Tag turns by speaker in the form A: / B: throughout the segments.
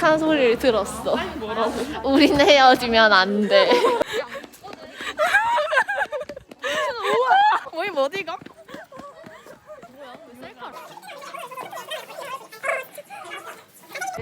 A: 끔찍한 소리를 들었어. 우린 헤어지면 안 돼.
B: 모임 어디가?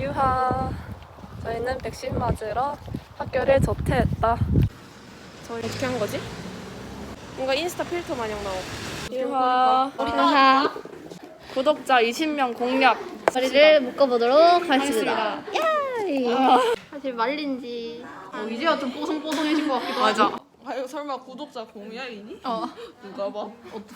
B: 유하 저희는 백신 맞으러 학교를 조퇴했다 저희 어떻게 한 거지? 뭔가 인스타 필터 마냥 나오고 유하
A: 하하.
B: 구독자 20명 공략
A: 머리를 묶어보도록 하겠습니다.
B: 하겠습니다
A: 야이. 사실 말린지.
C: 이제야 좀 뽀송뽀송해진 것 같기도
B: 맞아
C: 하고. 아유 설마 구독자 공약이니?
A: 어.
C: 누가 봐?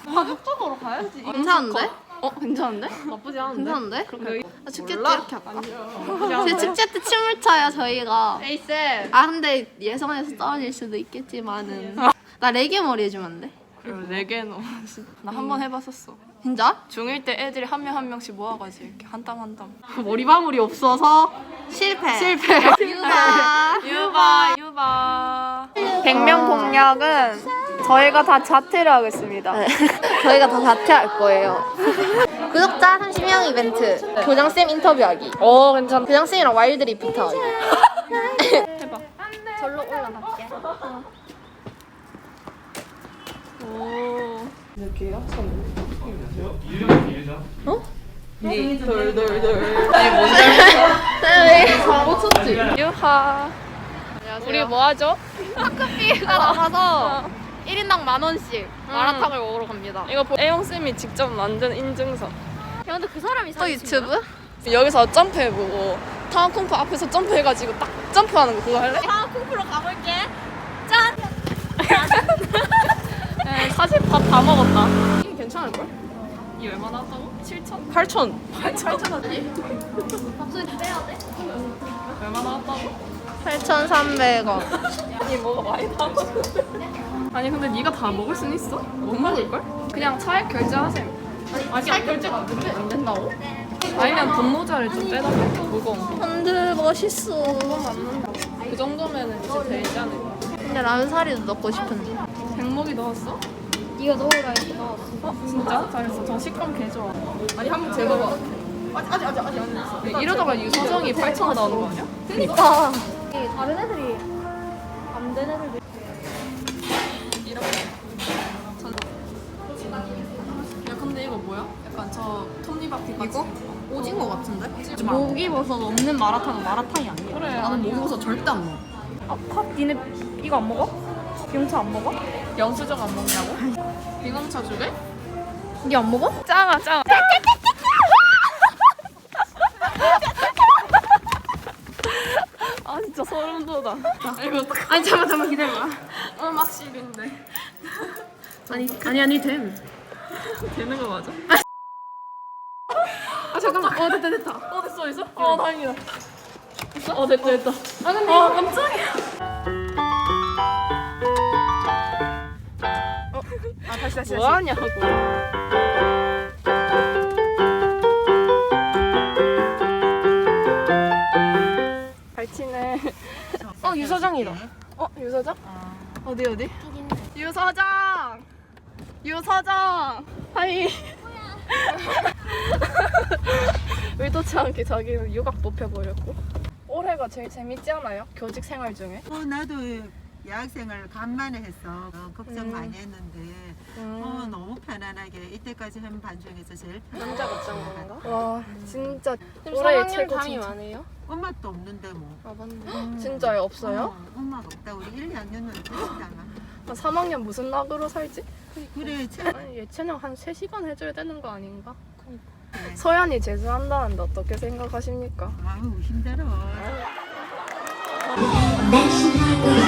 C: 아 협정으로 가야지.
A: 괜찮은데?
C: 어 괜찮은데? 나쁘지 않은데?
A: 괜찮은데?
C: 그렇게
A: 아, 축제 때
C: 몰라?
A: 이렇게 할까? 제 축제 때 춤을 춰요 저희가.
C: 에이쌤.
A: 아 근데 예선에서 떨어질 수도 있겠지만은 나 레게 머리 해주면 안 돼?
B: 네개 넣어 나한 번 해봤었어
A: 진짜?
B: 중1 때 애들이 한 명 한 명씩 모아가지고 이렇게 한 땀 한땀
C: 머리방울이 없어서
A: 실패.
C: 실패.
A: 유다.
B: 유바 유바 100명 공략은 저희가 다 자퇴를 하겠습니다
A: 네. 저희가 다 자퇴할 거예요. 구독자 30명 이벤트. 교장쌤 인터뷰하기.
B: 오 괜찮다
A: 교장쌤이랑 와일드 리프트 하기.
B: 해봐
A: 절로 올라갈게.
B: 오 유하. 우리 뭐 하죠?
C: 학급비가 나가서 1인당 만 원씩 마라탕을 먹으러 갑니다.
B: 이거 애용 쌤이 직접 만든 인증서.
C: 야 근데 그 사람이
A: 또 유튜브?
B: 여기서 점프해보고 타운 콩프 앞에서 점프해가지고 딱 점프하는 거 그거 할래?
C: 아 콩프로 가볼게. 짠.
B: 네, 사실 밥 다 먹었다 괜찮을걸? 이 얼마 나왔다고? 7천? 8천 8천 하지?
C: 밥소리 빼야 돼?
B: 얼마 나왔다고?
A: 8,300원.
B: 아니 뭐가 많이 나왔는데 아니 근데 네가 다 먹을 순 있어? 못 먹을걸? 그냥 차액 결제하세요
C: 아니 살 결제가 안, 돼, 안 된다고?
B: 아니면 돈 모자를 좀 빼달래 무거운 거
A: 근데 멋있어.
B: 그 정도면은 이제 되지 않을까
A: 근데 라면 사리도 넣고 싶은데.
B: 백목이 넣었어?
C: 이거 넣으라 해서 넣었어.
B: 어? 진짜? 잘했어 저 식감 개 좋아
C: 아니 한 번 재봐봐. 아직 아직 아직 아직 안 됐어.
B: 이러다가 유서정이 8천 나오는 거 아니야?
A: 그니까.
C: 다른 애들이 안 된 애들도
B: 야 근데 이거 뭐야? 약간 저 톱니바퀴 이거?
C: 오징어 같은데? 목이버섯 없는 마라탕은 마라탕이 아니야.
B: 그래
C: 나는 목이버섯 절대 안 넣어.
B: 아 팝? 니네 이거 안 먹어? 비용차 안 먹어? 영수증 안 먹냐고? 비공차 주게?
A: 니 안 먹어?
B: 짱아 짱아 아 진짜 소름 돋아 이거 어떡하
C: 아니 잠깐 잠깐 기다려봐.
B: 음악 실인데
C: 아니 아니 아니 됨.
B: 되는 거 맞아?
C: 아 잠깐만. 어 됐다 됐다.
B: 어 됐어 됐어? 어 다행이다 됐어? 어 됐다 됐다 아 근데 아 깜짝이야
C: 아 다시 다시.
B: 뭐 하냐고. 발치네 어 유서장이다. 어 유서장? 어디 어디? 유서장! 유서장! 하이. 의도치 않게 자기는 유각 뽑혀버렸고? 올해가 제일 재밌지 않아요? 교직 생활 중에?
D: 어, 나도 여학생을 간만에 했어. 어, 걱정
B: 음.
D: 많이 했는데 어, 너무 편안하게 이때까지 한 반 중에서 제일 편안한
B: 남자
D: 것
B: 같아. 와 진짜 올해
C: 3학년
B: 최고 진짜.
C: 많아요?
D: 엄마도 없는데 뭐.
B: 아 맞네
D: 음.
B: 진짜요? 없어요?
D: 어, 엄마가 없다. 우리 1, 2학년은 그렇잖아.
B: 나 3학년 무슨 낙으로 살지?
D: 그래,
B: 아니 예체능 한 3시간 해줘야 되는 거 아닌가?
D: 네.
B: 서연이 재수한다는데 어떻게 생각하십니까?
D: 아유 힘들어.
E: 날씬하고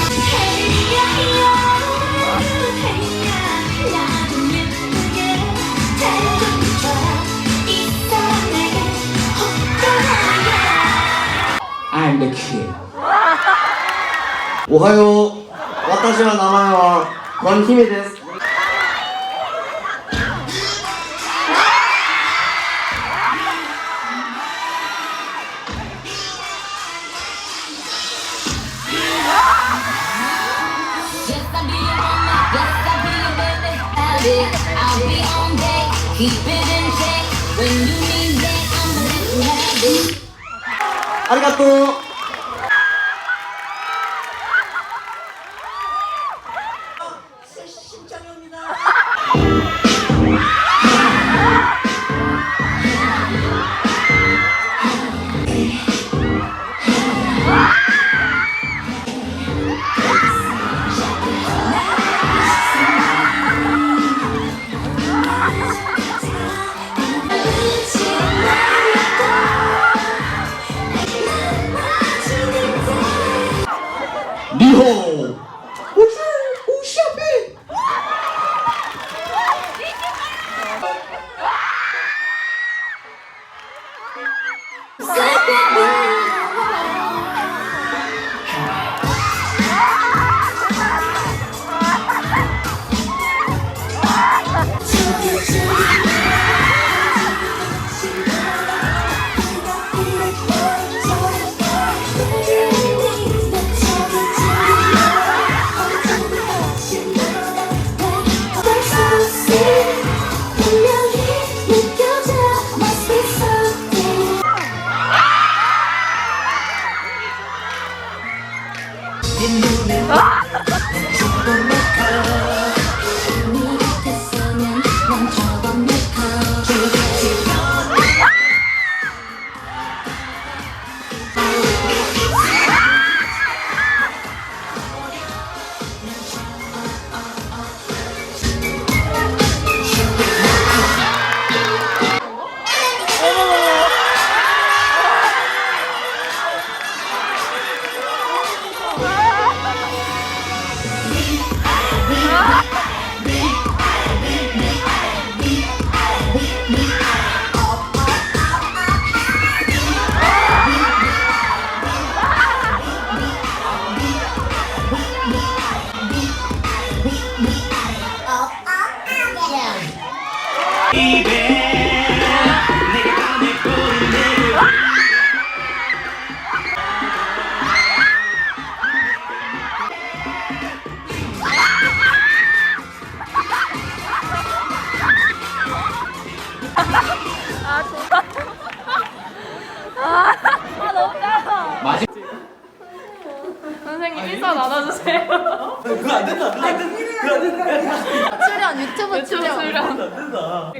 F: 歴
G: おはよう。私の名前はワンヒメです。ありがとう。 리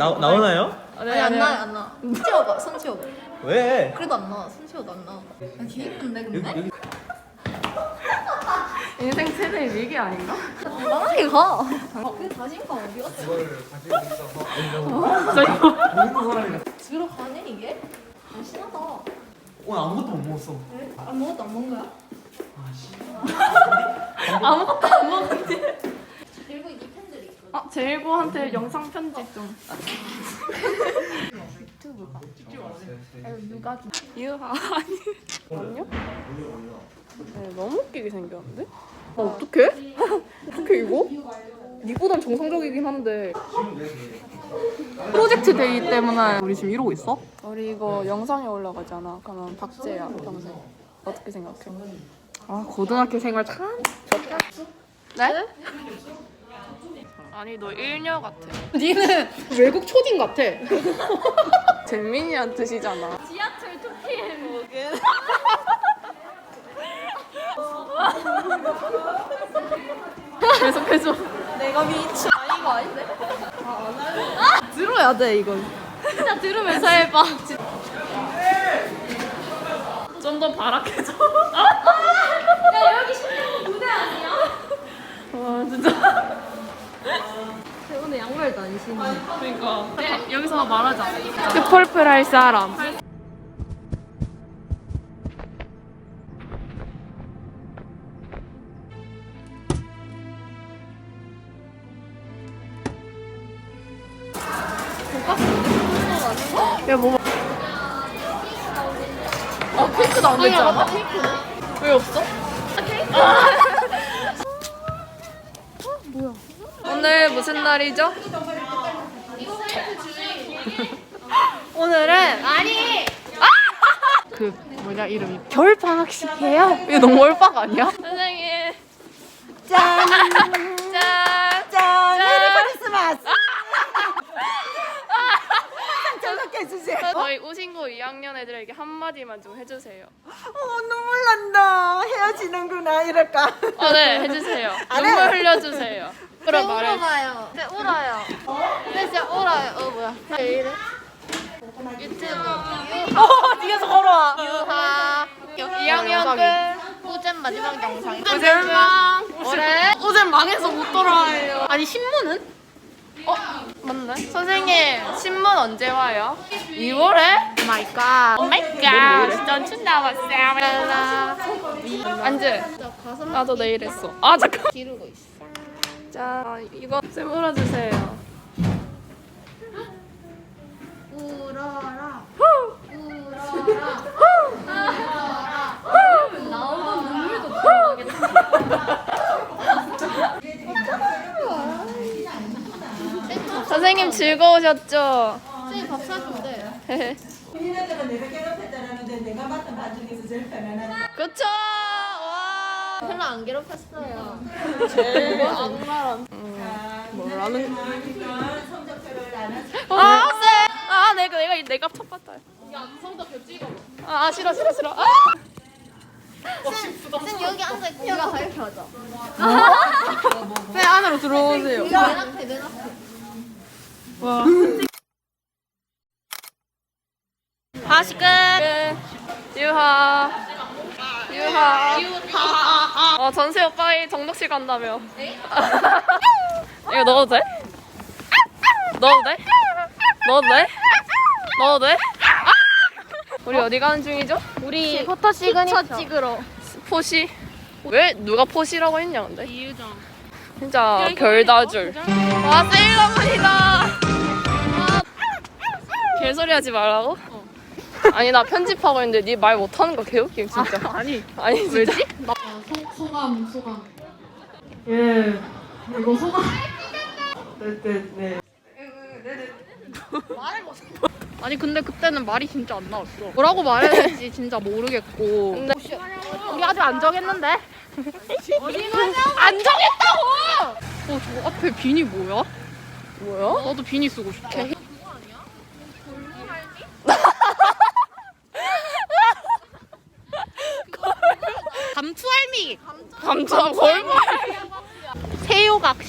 B: 나
H: 나오나요?
A: 아니 안 나요 안 나. 손 치워봐 손 치워봐.
H: 왜?
A: 그래도 안 나. 손 치워도 안 나. 아, 개 이쁜데 근데?
B: 인생 최대 위기 아닌가?
A: 나가게 가. 그 자신감 어디 갔어? 들어가네 이게? 아, 신하다.
H: 오늘 아무것도 못 먹었어.
A: 아무것도 안 먹은 거야?
B: 아무것도 안 먹었지.
A: 그리고 이 팬들이 있거든.
B: 아, 제일고한테 영상 편지 좀. 유튜브가. 유하 아니. 아니요? 네, 너무 웃기게 생겼는데? 아, 어떡해? 어떡해, 이거? 니보단 정상적이긴 한데. 프로젝트 데이 때문에 우리 지금 이러고 있어? 우리 이거 영상에 올라가잖아. 그러면 박제야, 평생. 어떻게 생각해? 아, 고등학교 생활 참 좋다. 네? 아니, 너 1녀 같아. 니는 외국 초딩 같아. 잼민이란 뜻이잖아.
C: 지하철 2PM.
B: 계속해줘.
C: 내가 미쳐. 아, 이거 아닌데?
B: 들어야 돼, 이건.
C: 진짜 들으면서 해봐.
B: 좀더 바락해줘.
C: 야, 여기 신경 무대 아니야?
B: 와, 진짜.
C: 오늘 양말도 안 신어.
B: 그러니까. 여기서 말하자. 스펄플 할 사람. 야, 뭐. 아, 나온다 했지 않아? 왜 없어? 무슨 날이죠?
A: 오늘은 아니
B: 그 뭐냐 이름이 겨울 방학식이에요. 이거 너무 올박 아니야?
C: 선생님.
D: 짠!
C: 짠.
D: 짠! 메리 크리스마스! 즐겁게 해주세요.
B: 저희 우신고 2학년 애들에게 한마디만 좀 해주세요.
D: 어, 눈물 난다. 헤어지는구나, 이럴까.
B: 어, 네, 해주세요.
D: 안 해.
B: 눈물 흘려주세요.
A: 진짜
B: 말해.
A: 울어봐요. 진짜 울어요. 근데 진짜 울어요. 어 뭐야? 왜 이래? 유튜브
B: 어, 뒤에서 걸어와.
A: 유하
B: 2학년 끝.
A: 꾸잼 마지막 영상.
B: 우잼망.
A: 올해
B: 우잼 망해서 못 돌아와요.
A: 아니 신문은?
B: 어, 맞네. 선생님, 신문 언제 와요? 2월에?
A: 마이 갓.
B: 오 마이 갓. 진짜 춘다 왔어요. 앉아. 나도 내일 했어. 아, 잠깐.
A: 기르고 있어.
B: 자, 이거 쌤 울어주세요.
A: 울어라. 울어라. 나오면 눈물도 들어가겠다.
B: 선생님 즐거우셨죠?
A: 쌤밥 사준대.
D: 니네들은 내가 괴롭혔다라는데 내가 맡은 반 중에서 제일 편안한.
B: 그쵸? 와.
A: 별로 안 괴롭혔어요.
B: 뭐라는?
D: 성적표를 안 하지.
B: 아, 쌤! 아, 내가, 내가, 내가 첫 봤다. 야, 성적 표 찍어. 아, 아, 싫어, 싫어, 싫어. 아!
A: 쌤 여기 앉아 있고 우리가 가르쳐줘.
B: 쌤 안으로 들어오세요.
A: 맨 앞에 맨 앞에.
B: 다시 끝. 유하. 유하. 유하. 어, 전세 오빠이 정독실 간다며. 이거 넣어도 돼? 넣어도 돼? 넣어도 돼? 넣어도 돼? 우리 어 디 가는 중이죠?
A: 우리 포토 시그니처 찍으러.
B: 포시. 왜 누가 포시라고 했냐 근데? 이유정. 진짜 별다줄. 와 세일러문이다. 와. 개소리 하지 말라고? 아니 나 편집하고 있는데 네 말 못하는 거 개웃김 진짜. 아, 니 아니 왜지?
A: 소감 소감.
C: 아니 근데 그때는 말이 진짜 안 나왔어. 뭐라고 말해야 될지 진짜 모르겠고.
B: 근데
C: 우리 아직 안 정했는데? 안 정했다고! 어, 저 앞에 비니 뭐야?
B: 뭐야?
C: 나도 비니 쓰고 싶어. 감투할미!
B: 감자 골반.
C: 새우각시.